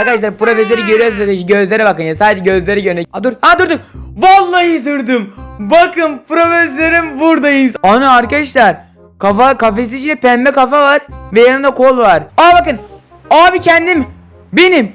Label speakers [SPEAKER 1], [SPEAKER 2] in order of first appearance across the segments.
[SPEAKER 1] Arkadaşlar profesörü görüyorsunuz gözlere bakın ya sadece gözleri görünüyor. Aa, dur ha durdum. Vallahi durdum. Bakın profesörüm buradayız. Ana arkadaşlar kafa kafesi içinde pembe kafa var ve yanında kol var. Aa bakın abi kendim benim.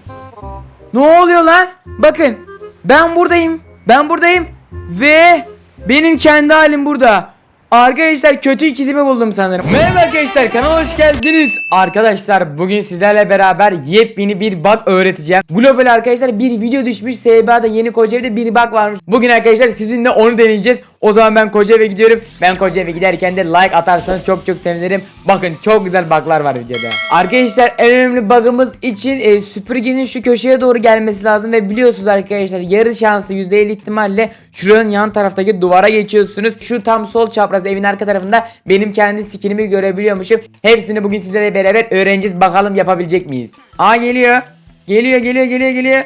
[SPEAKER 1] Ne oluyor lan? Bakın ben buradayım. Ben buradayım ve benim kendi halim burada. Arkadaşlar kötü ikizimi buldum sanırım. Merhaba arkadaşlar kanala hoş geldiniz. Arkadaşlar bugün sizlerle beraber yepyeni bir bug öğreteceğim. Global arkadaşlar bir video düşmüş. SBA'da yeni Kocaeli'de bir bug varmış. Bugün arkadaşlar sizinle onu deneyeceğiz. O zaman ben Kocaeli'ye gidiyorum. Ben Kocaeli'ye giderken de like atarsanız çok çok sevinirim. Bakın çok güzel buglar var videoda. Arkadaşlar en önemli bug'ımız için e, süpürgenin şu köşeye doğru gelmesi lazım ve biliyorsunuz arkadaşlar yarı şanslı %50 ihtimalle şuranın yan taraftaki duvara geçiyorsunuz. Şu tam sol çapraz evin arka tarafında benim kendi skinimi görebiliyormuşum. Hepsini bugün sizlerle beraber öğreneceğiz. Bakalım yapabilecek miyiz? Aa geliyor. Geliyor geliyor geliyor geliyor.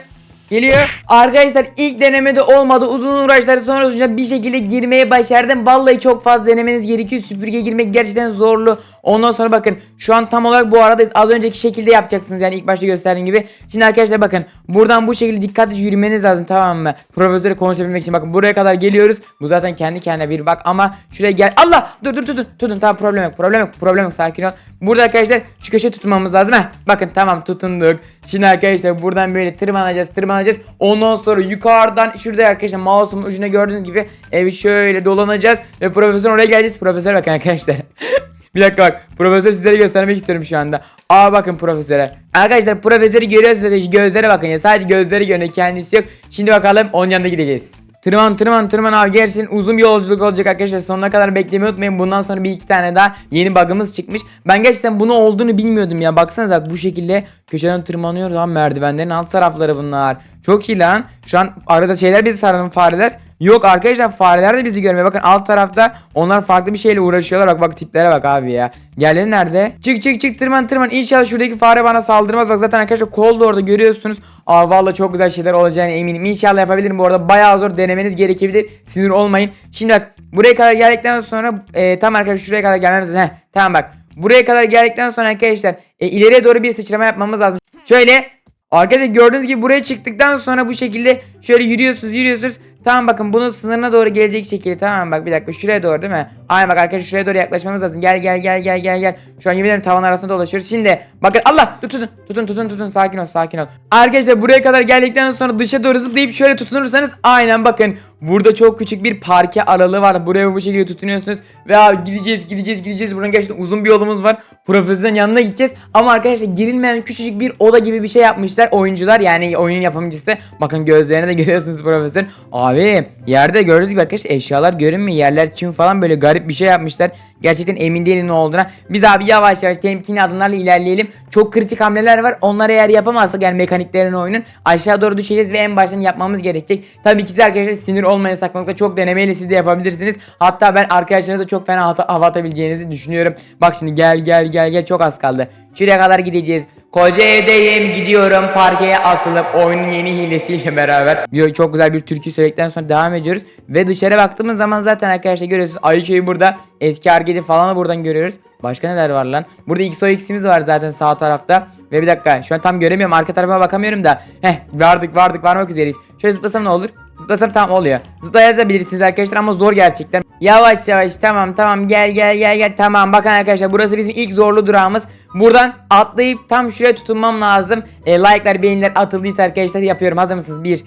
[SPEAKER 1] Geliyor. Arkadaşlar ilk denemede olmadı. Uzun uğraşlar sonucunda bir şekilde girmeye başardım. Vallahi çok fazla denemeniz gerekiyor. Süpürge girmek gerçekten zorlu. Ondan sonra bakın şu an tam olarak bu aradayız. Az önceki şekilde yapacaksınız yani ilk başta gösterdiğim gibi. Şimdi arkadaşlar bakın buradan bu şekilde dikkatli yürümeniz lazım tamam mı? Profesörle konuşabilmek için bakın buraya kadar geliyoruz. Bu zaten kendi kendine bir bak ama şuraya gel. Allah dur dur tutun tutun tamam problem yok problem yok problem yok sakin ol. Burada arkadaşlar şu köşe tutmamız lazım. Heh, bakın tamam tutunduk. Şimdi arkadaşlar buradan böyle tırmanacağız tırmanacağız. Ondan sonra yukarıdan şurada arkadaşlar mouse'umun ucuna gördüğünüz gibi evi şöyle dolanacağız. Ve profesör oraya geleceğiz. Profesör bakın arkadaşlar. Bir dakika bak. Profesör sizlere göstermek istiyorum şu anda. Aa bakın profesöre. Arkadaşlar profesörü görüyorsunuz. Gözlere bakın ya. Sadece gözleri görünüyor. Kendisi yok. Şimdi bakalım onun yanına gideceğiz. Tırman tırman tırman abi gerçekten uzun bir yolculuk olacak arkadaşlar sonuna kadar beklemeyi unutmayın bundan sonra bir iki tane daha yeni bug'ımız çıkmış ben gerçekten bunu olduğunu bilmiyordum ya baksanıza bak bu şekilde köşeden tırmanıyoruz lan merdivenlerin alt tarafları bunlar çok iyi lan şu an arada şeyler bizi saralım fareler Yok arkadaşlar fareler de bizi görmüyor. Bakın alt tarafta onlar farklı bir şeyle uğraşıyorlar. Bak bak tiplere bak abi ya. Yerleri nerede? Çık çık çık tırman tırman. İnşallah şuradaki fare bana saldırmaz. Bak zaten arkadaşlar kol da orada görüyorsunuz. Aa vallahi çok güzel şeyler olacağını eminim. İnşallah yapabilirim. Bu arada bayağı zor denemeniz gerekebilir. Sinir olmayın. Şimdi bak buraya kadar geldikten sonra e, tam arkadaşlar şuraya kadar gelmemiz lazım. Heh, tamam bak. Buraya kadar geldikten sonra arkadaşlar e, ileriye doğru bir sıçrama yapmamız lazım. Şöyle Arkadaşlar gördüğünüz gibi buraya çıktıktan sonra bu şekilde şöyle yürüyorsunuz yürüyorsunuz. Tamam bakın bunun sınırına doğru gelecek şekilde tamam bak bir dakika şuraya doğru değil mi? Aynen bak arkadaşlar şuraya doğru yaklaşmamız lazım. Gel gel gel gel gel gel. Şu an yemin ederim tavan arasında dolaşıyoruz. Şimdi bakın Allah tutun tutun tutun tutun sakin ol sakin ol. Arkadaşlar buraya kadar geldikten sonra dışa doğru zıplayıp şöyle tutunursanız aynen bakın. Burada çok küçük bir parke aralığı var. Buraya bu şekilde tutunuyorsunuz. Ve abi gideceğiz gideceğiz gideceğiz. Buradan gerçekten uzun bir yolumuz var. Profesörün yanına gideceğiz. Ama arkadaşlar girilmeyen küçücük bir oda gibi bir şey yapmışlar. Oyuncular yani oyunun yapımcısı. Bakın gözlerine de görüyorsunuz profesör. Abi yerde gördüğünüz gibi arkadaşlar eşyalar görünmüyor. Yerler çim falan böyle garip bir şey yapmışlar. Gerçekten emin değilim ne olduğuna. Biz abi yavaş yavaş temkinli adımlarla ilerleyelim. Çok kritik hamleler var. Onları eğer yapamazsak yani mekaniklerini oyunun aşağı doğru düşeceğiz ve en baştan yapmamız gerekecek. Tabii ki arkadaşlar sinir olmayın saklamakta çok denemeyle siz de yapabilirsiniz. Hatta ben arkadaşlarınıza çok fena hata, hava atabileceğinizi düşünüyorum. Bak şimdi gel gel gel gel çok az kaldı. Şuraya kadar gideceğiz. Koca evdeyim gidiyorum parkeye asılıp oyunun yeni hilesiyle beraber. Çok güzel bir türkü söyledikten sonra devam ediyoruz. Ve dışarı baktığımız zaman zaten arkadaşlar görüyorsunuz Ayıköy'ü burada. Eski Argedi falan da buradan görüyoruz. Başka neler var lan? Burada XOX'imiz var zaten sağ tarafta. Ve bir dakika şu an tam göremiyorum arka tarafa bakamıyorum da. Heh vardık vardık varmak üzereyiz. Şöyle zıplasam ne olur? Zıplasam tamam oluyor. Zıplayabilirsiniz arkadaşlar ama zor gerçekten. Yavaş yavaş tamam tamam gel gel gel gel tamam bakın arkadaşlar burası bizim ilk zorlu durağımız. Buradan atlayıp tam şuraya tutunmam lazım. E, like'lar beğeniler atıldıysa arkadaşlar yapıyorum. Hazır mısınız? 1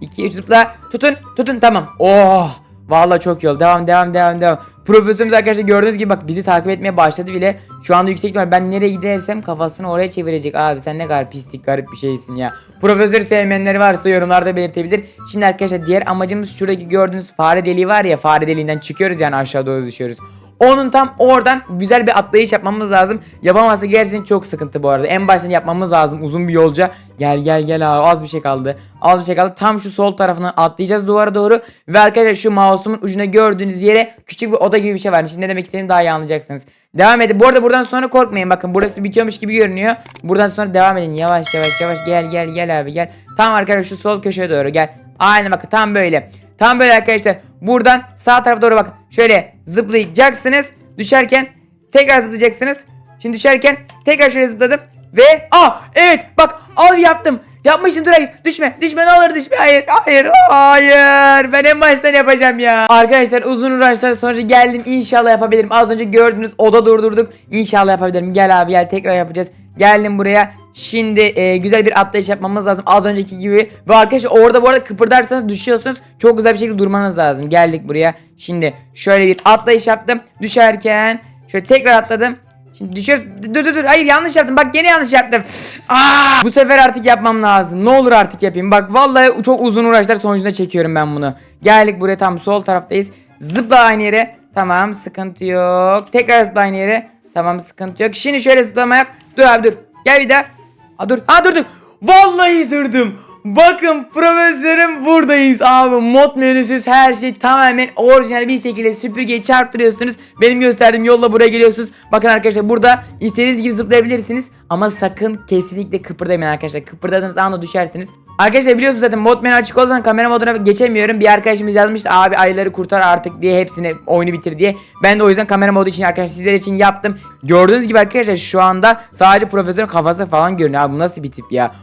[SPEAKER 1] 2 3 zıpla. Tutun tutun tamam. Oh Vallahi çok oldu. Devam devam devam devam. Profesörümüz arkadaşlar gördüğünüz gibi bak bizi takip etmeye başladı bile. Şu anda yüksek ihtimal ben nereye gidersem kafasını oraya çevirecek. Abi sen ne kadar pislik garip bir şeysin ya. Profesörü sevmeyenleri varsa yorumlarda belirtebilir. Şimdi arkadaşlar diğer amacımız şuradaki gördüğünüz fare deliği var ya fare deliğinden çıkıyoruz yani aşağı doğru düşüyoruz. Onun tam oradan güzel bir atlayış yapmamız lazım. Yapamazsa gerçekten çok sıkıntı bu arada. En baştan yapmamız lazım uzun bir yolca. Gel gel gel abi az bir şey kaldı. Az bir şey kaldı. Tam şu sol tarafından atlayacağız duvara doğru. Ve arkadaşlar şu mouse'umun ucuna gördüğünüz yere küçük bir oda gibi bir şey var. Şimdi ne demek istediğimi daha iyi anlayacaksınız. Devam edin. Bu arada buradan sonra korkmayın. Bakın burası bitiyormuş gibi görünüyor. Buradan sonra devam edin. Yavaş yavaş yavaş gel gel gel abi gel. Tam arkadaşlar şu sol köşeye doğru gel. Aynen bakın tam böyle. Tam böyle arkadaşlar. Buradan sağ tarafa doğru bakın. Şöyle zıplayacaksınız. Düşerken tekrar zıplayacaksınız. Şimdi düşerken tekrar şöyle zıpladım. Ve ah evet bak al yaptım. Yapmıştım dur hayır. Düşme. Düşme ne olur düşme. Hayır. Hayır. Hayır. Ben en baştan yapacağım ya. Arkadaşlar uzun uğraşlar sonucu geldim. İnşallah yapabilirim. Az önce gördünüz oda durdurduk. İnşallah yapabilirim. Gel abi gel tekrar yapacağız. Geldim buraya. Şimdi e, güzel bir atlayış yapmamız lazım. Az önceki gibi. Ve arkadaşlar orada bu arada kıpırdarsanız düşüyorsunuz. Çok güzel bir şekilde durmanız lazım. Geldik buraya. Şimdi şöyle bir atlayış yaptım. Düşerken şöyle tekrar atladım. Şimdi düşüyoruz. Dur dur dur. Hayır yanlış yaptım. Bak gene yanlış yaptım. Aa! Bu sefer artık yapmam lazım. Ne olur artık yapayım. Bak vallahi çok uzun uğraşlar sonucunda çekiyorum ben bunu. Geldik buraya tam sol taraftayız. Zıpla aynı yere. Tamam sıkıntı yok. Tekrar zıpla aynı yere. Tamam sıkıntı yok. Şimdi şöyle zıplama yap. Dur abi dur. Gel bir daha. Aa dur. Aa dur dur. Vallahi durdum. Bakın profesörüm buradayız abi. Mod menüsüz her şey tamamen orijinal bir şekilde süpürgeyi çarptırıyorsunuz. Benim gösterdiğim yolla buraya geliyorsunuz. Bakın arkadaşlar burada istediğiniz gibi zıplayabilirsiniz. Ama sakın kesinlikle kıpırdamayın arkadaşlar. Kıpırdadığınız anda düşersiniz. Arkadaşlar biliyorsunuz zaten mod menü açık olduğundan kamera moduna geçemiyorum. Bir arkadaşımız yazmıştı abi ayları kurtar artık diye hepsini oyunu bitir diye. Ben de o yüzden kamera modu için arkadaşlar sizler için yaptım. Gördüğünüz gibi arkadaşlar şu anda sadece profesörün kafası falan görünüyor. Abi bu nasıl bir tip ya?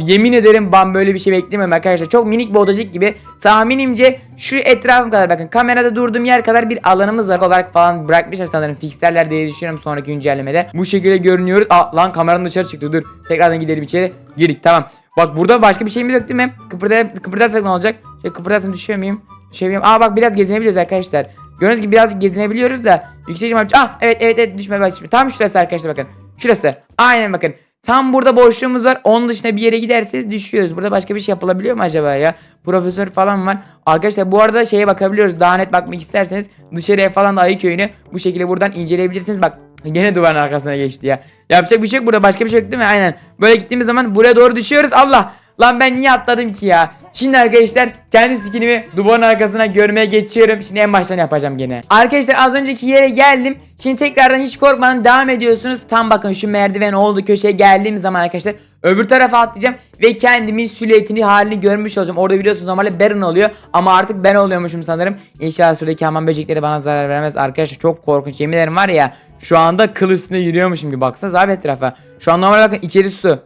[SPEAKER 1] Yemin ederim ben böyle bir şey beklemiyorum arkadaşlar. Çok minik bir odacık gibi. Tahminimce şu etrafım kadar bakın. Kamerada durduğum yer kadar bir alanımız var olarak falan bırakmışlar sanırım. Fixerler diye düşünüyorum sonraki güncellemede. Bu şekilde görünüyoruz. Aa lan kameranın dışarı çıktı. Dur. Tekrardan gidelim içeri. Girdik tamam. Bak burada başka bir şeyimiz yok değil mi? Kıpırday kıpırdarsak ne olacak? Şey kıpırdarsam düşüyor muyum? Düşüyor muyum? Aa bak biraz gezinebiliyoruz arkadaşlar. Gördüğünüz gibi birazcık gezinebiliyoruz da. Yüksek ihtimal. Ah evet evet evet düşme bak. Tam şurası arkadaşlar bakın. Şurası. Aynen bakın. Tam burada boşluğumuz var. Onun dışında bir yere giderseniz düşüyoruz. Burada başka bir şey yapılabiliyor mu acaba ya? Profesör falan var. Arkadaşlar bu arada şeye bakabiliyoruz. Daha net bakmak isterseniz dışarıya falan da Ayı Köyü'nü bu şekilde buradan inceleyebilirsiniz. Bak gene duvarın arkasına geçti ya. Yapacak bir şey yok burada. Başka bir şey yok değil mi? Aynen. Böyle gittiğimiz zaman buraya doğru düşüyoruz. Allah! Lan ben niye atladım ki ya? Şimdi arkadaşlar kendi skinimi duvarın arkasına görmeye geçiyorum. Şimdi en baştan yapacağım gene. Arkadaşlar az önceki yere geldim. Şimdi tekrardan hiç korkmadan devam ediyorsunuz. Tam bakın şu merdiven oldu köşeye geldiğim zaman arkadaşlar öbür tarafa atlayacağım ve kendimin silüetini halini görmüş olacağım. Orada biliyorsunuz normalde Baron oluyor ama artık ben oluyormuşum sanırım. İnşallah şuradaki hamam böcekleri bana zarar vermez. Arkadaşlar çok korkunç yemin var ya. Şu anda kıl üstünde yürüyormuşum gibi baksanız abi etrafa. Şu an normalde bakın içeri su.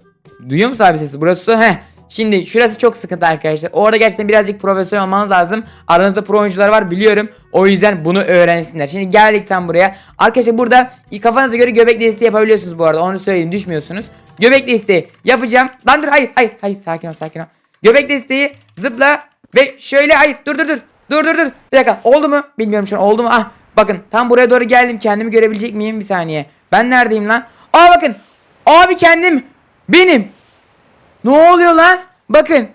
[SPEAKER 1] Duyuyor musun abi sesi? Burası su. Heh. Şimdi şurası çok sıkıntı arkadaşlar. Orada gerçekten birazcık profesyonel olmanız lazım. Aranızda pro oyuncular var biliyorum. O yüzden bunu öğrensinler. Şimdi geldik sen buraya. Arkadaşlar burada kafanıza göre göbek desteği yapabiliyorsunuz bu arada. Onu söyleyeyim düşmüyorsunuz. Göbek desteği yapacağım. Lan dur hayır hayır hayır sakin ol sakin ol. Göbek desteği zıpla ve şöyle hayır dur dur dur. Dur dur dur. Bir dakika oldu mu? Bilmiyorum şu an oldu mu? Ah bakın tam buraya doğru geldim. Kendimi görebilecek miyim? Bir saniye. Ben neredeyim lan? Aa bakın. Abi kendim. Benim. Ne oluyor lan? Bakın.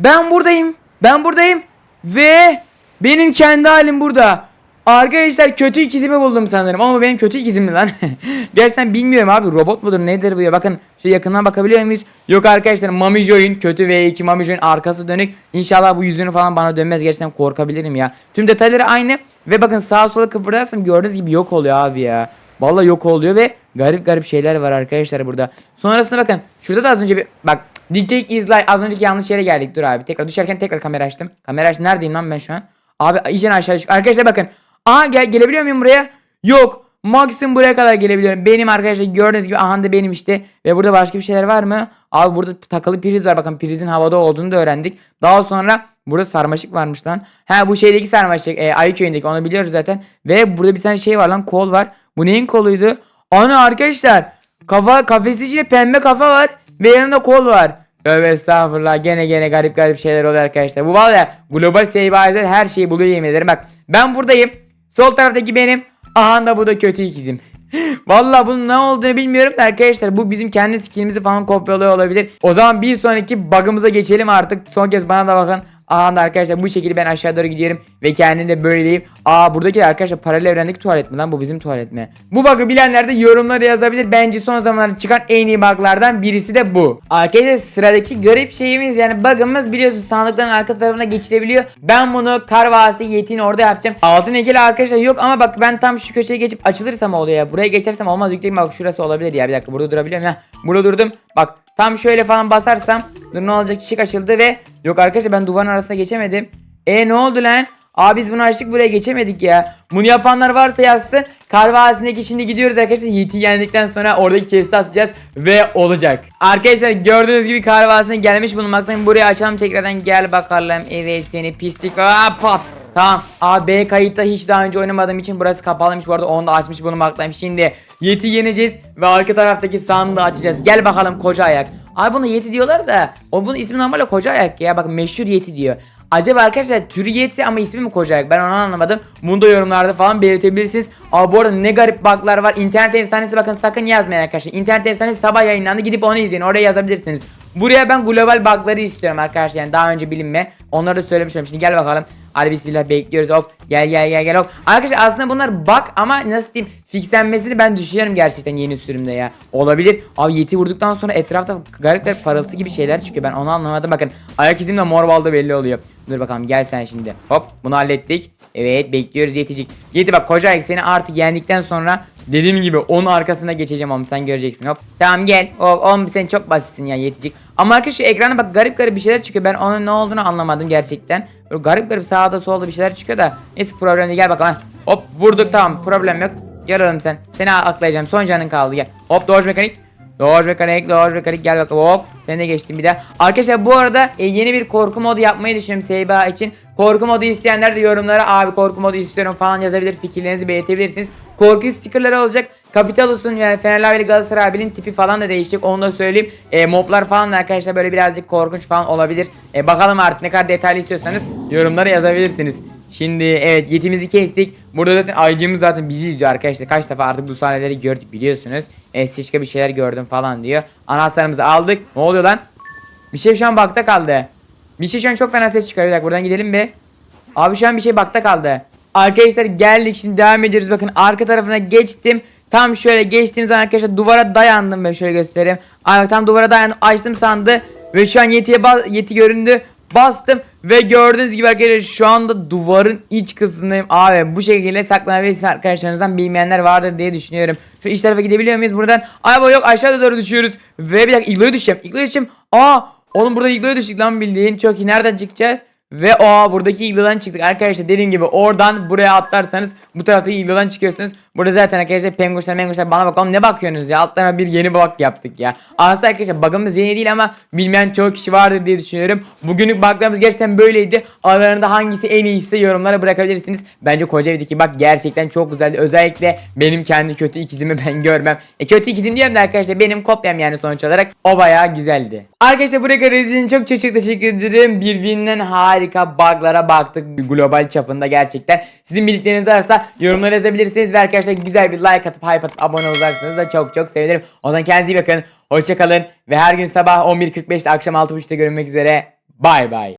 [SPEAKER 1] Ben buradayım. Ben buradayım. Ve benim kendi halim burada. Arkadaşlar kötü ikizimi buldum sanırım ama benim kötü ikizim mi lan? Gerçekten bilmiyorum abi robot mudur nedir bu ya bakın şu yakından bakabiliyor muyuz? Yok arkadaşlar Mami Joy'un kötü V2 Mami Joy'un arkası dönük İnşallah bu yüzünü falan bana dönmez gerçekten korkabilirim ya Tüm detayları aynı ve bakın sağa sola kıpırdarsam gördüğünüz gibi yok oluyor abi ya Vallahi yok oluyor ve garip garip şeyler var arkadaşlar burada Sonrasında bakın şurada da az önce bir bak İs like az önceki yanlış yere geldik dur abi tekrar düşerken tekrar kamera açtım Kamera açtım neredeyim lan ben şu an Abi iyice aşağı düştük arkadaşlar bakın Aha gel gelebiliyor muyum buraya? Yok. Maksimum buraya kadar gelebiliyorum. Benim arkadaşlar gördüğünüz gibi aha da benim işte. Ve burada başka bir şeyler var mı? Abi burada takılı priz var. Bakın prizin havada olduğunu da öğrendik. Daha sonra burada sarmaşık varmış lan. Ha bu şeydeki sarmaşık. E, Ayı köyündeki onu biliyoruz zaten. Ve burada bir tane şey var lan kol var. Bu neyin koluydu? Ana arkadaşlar. Kafa kafesi içinde pembe kafa var. Ve yanında kol var. Tövbe estağfurullah gene gene garip garip şeyler oluyor arkadaşlar. Bu var ya global seybahiler her şeyi buluyor yemin ederim. Bak ben buradayım. Sol taraftaki benim. Aha da bu da kötü ikizim. Vallahi bunun ne olduğunu bilmiyorum da arkadaşlar bu bizim kendi skinimizi falan kopyalıyor olabilir. O zaman bir sonraki bug'ımıza geçelim artık. Son kez bana da bakın. Aha da arkadaşlar bu şekilde ben aşağı doğru gidiyorum ve kendimi de böyleyim. Aa buradaki arkadaşlar paralel evrendeki tuvalet mi lan bu bizim tuvalet mi? Bu bug'ı bilenler de yorumlara yazabilir. Bence son zamanlarda çıkan en iyi bug'lardan birisi de bu. Arkadaşlar sıradaki garip şeyimiz yani bug'ımız biliyorsunuz sandıkların arka tarafına geçilebiliyor. Ben bunu kar vasi yetini orada yapacağım. Altın heykeli arkadaşlar yok ama bak ben tam şu köşeye geçip açılırsam oluyor ya. Buraya geçersem olmaz yükleyeyim bak şurası olabilir ya. Bir dakika burada durabiliyorum ya. Burada durdum. Bak Tam şöyle falan basarsam dur ne olacak çiçek açıldı ve yok arkadaşlar ben duvarın arasına geçemedim. E ne oldu lan? Abi biz bunu açtık buraya geçemedik ya. Bunu yapanlar varsa yazsın. Kar şimdi gidiyoruz arkadaşlar. Yiğit'i yendikten sonra oradaki chest'i atacağız ve olacak. Arkadaşlar gördüğünüz gibi Kar gelmiş bulunmaktayım. Buraya açalım tekrardan gel bakalım. Evet seni pislik. Aa, pat. Tamam. A, B kayıtta hiç daha önce oynamadığım için burası kapalıymış. Bu arada onu da açmış bulunmaktayım. Şimdi Yeti yeneceğiz ve arka taraftaki sandığı açacağız. Gel bakalım koca ayak. Abi buna Yeti diyorlar da o bunun ismi normalde koca ayak ya. Bak meşhur Yeti diyor. Acaba arkadaşlar türü Yeti ama ismi mi koca ayak? Ben onu anlamadım. Bunu da yorumlarda falan belirtebilirsiniz. Abi bu arada ne garip bug'lar var. İnternet efsanesi bakın sakın yazmayın arkadaşlar. İnternet efsanesi sabah yayınlandı. Gidip onu izleyin. Oraya yazabilirsiniz. Buraya ben global bug'ları istiyorum arkadaşlar. Yani daha önce bilinme. Onları da söylemiştim. Şimdi gel bakalım. Hadi bismillah bekliyoruz hop. Gel gel gel gel hop. Arkadaşlar aslında bunlar bug ama nasıl diyeyim fixlenmesini ben düşünüyorum gerçekten yeni sürümde ya. Olabilir. Abi yeti vurduktan sonra etrafta garip garip parıltı gibi şeyler çıkıyor. Ben onu anlamadım. Bakın Ayak izimle mor balda belli oluyor Dur bakalım gel sen şimdi. Hop bunu hallettik. Evet bekliyoruz yeticik Yeti bak koca ayak seni artık yendikten sonra Dediğim gibi onun arkasına geçeceğim oğlum sen göreceksin. Hop Tamam gel. Hop oğlum sen çok basitsin ya yeticik Ama arkadaşlar ekrana bak garip garip bir şeyler çıkıyor. Ben onun ne olduğunu anlamadım gerçekten. Böyle garip garip sağda solda bir şeyler çıkıyor da Neyse problem değil. Gel bakalım. Hop vurduk tamam problem yok. Oğlum sen seni aklayacağım son canın kaldı gel. Hop dodge mekanik Dodge mekanik, dodge mekanik gel bakalım hop. Sen de geçtin bir daha. Arkadaşlar bu arada e, yeni bir korku modu yapmayı düşünüyorum Seyba için. Korku modu isteyenler de yorumlara abi korku modu istiyorum falan yazabilir. Fikirlerinizi belirtebilirsiniz. Korku stickerları olacak. Kapitalus'un yani Fenerli abili Galatasaray abinin tipi falan da değişecek. Onu da söyleyeyim. E, moblar falan da arkadaşlar böyle birazcık korkunç falan olabilir. E, bakalım artık ne kadar detaylı istiyorsanız yorumlara yazabilirsiniz. Şimdi evet yetimizi kestik. Burada zaten ayıcımız zaten bizi izliyor arkadaşlar. Kaç defa artık bu sahneleri gördük biliyorsunuz. E, Sişka bir şeyler gördüm falan diyor. Anahtarımızı aldık. Ne oluyor lan? Bir şey şu an bakta kaldı. Bir şey şu an çok fena ses çıkarıyor. Bir buradan gidelim bir. Abi şu an bir şey bakta kaldı. Arkadaşlar geldik şimdi devam ediyoruz. Bakın arka tarafına geçtim. Tam şöyle geçtiğim zaman arkadaşlar duvara dayandım ben şöyle göstereyim. Tam duvara dayandım açtım sandı. Ve şu an yetiye yeti göründü. Bastım ve gördüğünüz gibi arkadaşlar şu anda duvarın iç kısmındayım. Abi bu şekilde saklanabilirsiniz arkadaşlarınızdan bilmeyenler vardır diye düşünüyorum. Şu iç tarafa gidebiliyor muyuz buradan? Ay yok aşağıda doğru düşüyoruz. Ve bir dakika igloya düşeceğim. İgloya düşeceğim. Aa oğlum burada igloya düştük lan bildiğin. Çok iyi nereden çıkacağız? Ve o buradaki iglodan çıktık arkadaşlar dediğim gibi oradan buraya atlarsanız bu taraftaki iglodan çıkıyorsunuz. Burada zaten arkadaşlar penguşlar menguşlar bana bakalım ne bakıyorsunuz ya altlarına bir yeni bug yaptık ya. Aslında arkadaşlar bug'ımız yeni değil ama bilmeyen çok kişi vardır diye düşünüyorum. Bugünlük bug'larımız gerçekten böyleydi. Aralarında hangisi en iyisi yorumlara bırakabilirsiniz. Bence koca evdeki bug gerçekten çok güzeldi. Özellikle benim kendi kötü ikizimi ben görmem. E kötü ikizim diyorum da arkadaşlar benim kopyam yani sonuç olarak o bayağı güzeldi. Arkadaşlar buraya kadar izlediğiniz çok çok çok teşekkür ederim. Birbirinden harika bug'lara baktık global çapında gerçekten. Sizin bildikleriniz varsa yorumlara yazabilirsiniz ve arkadaşlar güzel bir like atıp hype atıp abone olursanız da çok çok sevinirim. O zaman kendinize iyi bakın. Hoşçakalın ve her gün sabah 11.45'te akşam 6.30'da görünmek üzere. Bay bay.